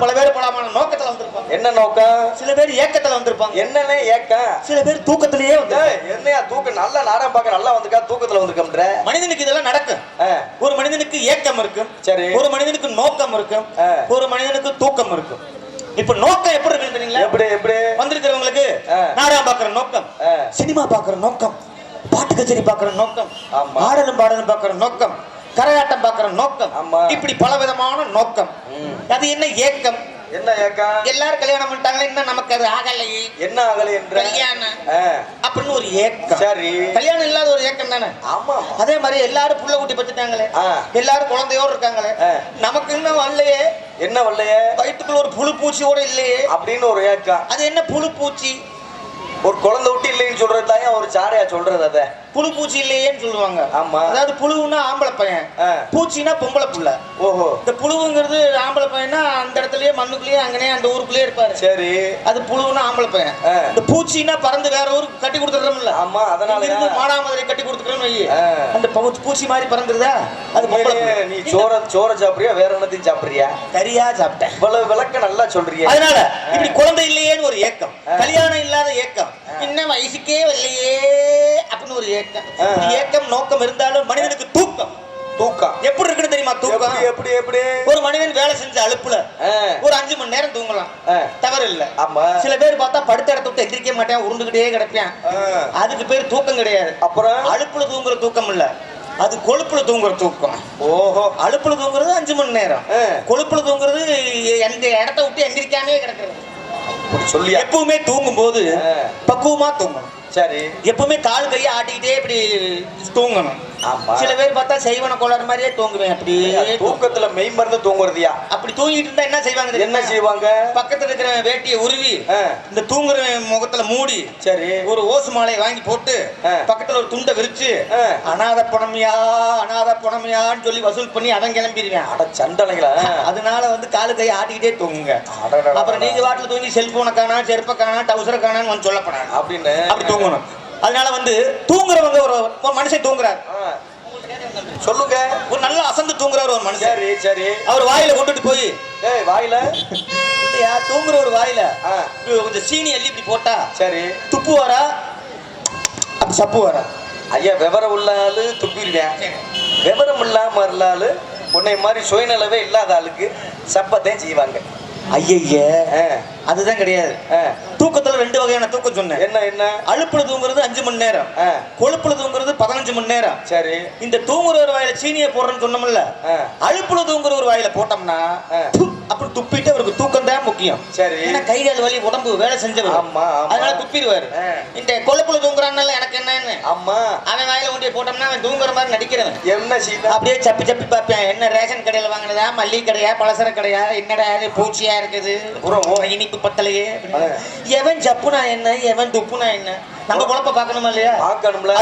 பல பேர் பலமான நோக்கத்துல வந்திருப்பாங்க. என்ன நோக்கம்? சில பேர் ஏக்கத்துல வந்திருப்பாங்க. என்னன்னு ஏக்கம் சில பேர் தூக்கத்திலேயே வந்து என்னையா தூக்கம் நல்லா நாடகம் பார்க்க நல்லா வந்திருக்கா? தூக்கத்துல வந்திருக்கம்ன்ற? மனிதனுக்கு இதெல்லாம் நடக்கும். ஒரு மனிதனுக்கு ஏக்கம் இருக்கும். சரி. ஒரு மனிதனுக்கு நோக்கம் இருக்கும். ஒரு மனிதனுக்கு தூக்கம் இருக்கும். இப்ப நோக்கம் எப்படி இருக்கு தெரியுங்களா? எப்படி எப்படி? வந்திருக்கிறவங்களுக்கு. நாடகம் பார்க்கிற நோக்கம். சினிமா பார்க்கிற நோக்கம் பாட்டு கச்சேரி பார்க்கிற நோக்கம். ஆடலும் பாடலும் பார்க்கிற நோக்கம் கரகாட்டம் பார்க்கிற நோக்கம். இப்படி பல விதமான நோக்கம். அது என்ன ஏக்கம்? என்ன ஏக்கம்? எல்லாரும் கல்யாணம் பண்ணிட்டாங்க இன்னும் நமக்கு அது ஆகலையே? என்ன ஆகலை என்ற? கல்யாணம். அப்படின்னு ஒரு ஏக்கம். சரி. கல்யாணம் இல்லாத ஒரு ஏக்கம் தானே? ஆமா அதே மாதிரி எல்லாரும் புள்ள குட்டி பத்துட்டாங்களே. எல்லாரும் குழந்தையோடு இருக்காங்களே. நமக்கு இன்னும் வரலையே? என்ன வரலையே? வயிற்றுக்குள்ள ஒரு புழு பூச்சியோட இல்லையே. அப்படின்னு ஒரு ஏக்கம். அது என்ன புழு பூச்சி ஒரு குழந்தை சொல்றது தான் ஒரு சாரையா சொல்றது அத. புழு பூச்சி இல்லையேன்னு சொல்லுவாங்க. ஆமா. அதாவது புழுவுன்னா ஆம்பளை பையன். ஆ. பூச்சின்னா பொம்பளை புள்ள. ஓஹோ. இந்த புழுவுங்கிறது ஆம்பளை பையனா அந்த இடத்துலயே மண்ணுக்குள்ளேயே அங்கனே அந்த ஊருக்குள்ளேயே இருப்பாரு. சரி. அது புழுவுன்னா ஆம்பளை பையன். இந்த பூச்சின்னா பறந்து வேற ஊருக்கு கட்டி கொடுத்துடுறோம்ல ஆமா அதனால மானாமதுரை கட்டி கொடுத்துக்கிறோம்னு வை. அந்த பூச்சி மாதிரி பறந்துருதா? அது. நீ சோற சோற சாப்பிடுறியா வேற என்னத்தையும் சாப்பிடுறியா? சரியா சாப்பிட்டேன். இவ்வளவு விளக்க நல்லா சொல்றிய. அதனால இப்படி குழந்தை இல்லையேன்னு ஒரு ஏக்கம். கல்யாணம் இல்லாத ஏக்கம். இன்னும் வயசுக்கே வரலையே அப்படின்னு ஒரு ஏக்கம். ஏக்கம் நோக்கம் இருந்தாலும் மனிதனுக்கு தூக்கம். தூக்கம். எப்படி இருக்குன்னு தெரியுமா தூக்கம்? எப்படி எப்படி ஒரு மனிதன் வேலை செஞ்ச அலுப்புல ஆ, ஒரு அஞ்சு மணி நேரம் தூங்கலாம். தவறு இல்ல. ஆமா. சில பேர் பார்த்தா படுத்த இடத்த விட்டு எந்திரிக்க மாட்டேன் உருண்டுகிட்டே கிடப்பேன். அதுக்கு பேர் தூக்கம் கிடையாது. அப்புறம்? அலுப்புல தூங்குற தூக்கம் இல்ல. அது கொழுப்புல தூங்குற தூக்கம். ஓஹோ. அலுப்புல தூங்குறது அஞ்சு மணி நேரம். கொழுப்புல தூங்குறது எந்த இடத்த விட்டு எந்திரிக்காமே கிடக்குறது. சொல்லியா? எப்பவுமே தூங்கும் போது. பக்குவமா தூங்கணும். சரி. எப்பவுமே கால் கையை ஆட்டிக்கிட்டே இப்படி தூங்கணும். சில பேர் பார்த்தா செய்வன கோளாறு மாதிரியே தூங்குவேன். அப்படியே தூ- தூக்கத்துல மெய் மருந்து தூங்குறதியா? அப்படி தூங்கிட்டு இருந்தா என்ன செய்வாங்க என்ன? செய்வாங்க? பக்கத்துல இருக்கிற வேட்டியை உருவி இந்த தூங்குற முகத்துல மூடி சரி. ஒரு ஓசு மாலையை வாங்கி போட்டு. பக்கத்துல ஒரு துண்டை விரிச்சு ஆ. அனாத பணமியா அனாத பணமியான்னு சொல்லி வசூல் பண்ணி அவன் கிளம்பிடுவேன். அட சண்டலைங்களா அதனால வந்து காலு கையை ஆட்டிக்கிட்டே தூங்குங்க. அப்புறம் நீங்க வாட்டில் தூங்கி செல்போனை காணா செருப்பை காணா டவுசரை காணான்னு வந்து சொல்லப்படாது அப்படின்னு அப்படி தூங்கணும் அதனால வந்து தூங்குறவங்க ஒரு ஒரு மனுஷன் தூங்குறார். சொல்லுங்க. ஒரு நல்ல அசந்து தூங்குறாரு ஒரு மனுஷன். சரி சரி. அவர் வாயில கொண்டுட்டு போய். ஏய் வாயில? இல்லையா? தூங்குற ஒரு வாயில. கொஞ்சம் சீனி அள்ளி இப்படி போட்டா சரி. துப்பு வரா? அப்படி சப்பு வரா? ஐயா விவரம் உள்ள ஆளு துப்பிடுவேன் விவரம் இல்லாம இருந்த ஆளு உன்னை மாதிரி சுயநலவே இல்லாத ஆளுக்கு சப்பத்தையும் செய்வாங்க. ஐயய்ய அதுதான் கிடையாது. தூக்கத்துல ரெண்டு வகையான தூக்கம் சொன்னேன். என்ன என்ன? அழுப்புல தூங்குறது அஞ்சு மணி நேரம். கொழுப்புல தூங்குறது பதினஞ்சு மணி நேரம். சரி. இந்த தூங்குற ஒரு வாயில சீனியை போடுறேன்னு சொன்னோம்ல. அழுப்புல தூங்குற ஒரு வாயில போட்டோம்னா அப்படி துப்பிட்டு அவருக்கு தூக்கம் தான் முக்கியம். சரி. ஏன்னா கை கால் வலி உடம்பு வேலை செஞ்சவர். ஆமா அதனால துப்பிடுவாரு. ஆ. இந்த கொழுப்புல தூங்குறான்னால எனக்கு என்னன்னு? ஆமா. அவன் வாயில கொண்டு போட்டோம்னா அவன் தூங்குற மாதிரி நடிக்கிறவன். என்ன செய்த அப்படியே சப்பி சப்பி பார்ப்பேன் என்ன ரேஷன் கடையில் வாங்கினதா? மல்லிகை கடையா? பலசர கடையா? என்னடா இது? பூச்சியா இருக்குது. இனிப்பு பத்தலையே. எவன் ஜப்புனா என்ன? எவன் துப்புனா என்ன? நம்ம குழப்ப பார்க்கணுமா இல்லையா? பார்க்கணும்ல.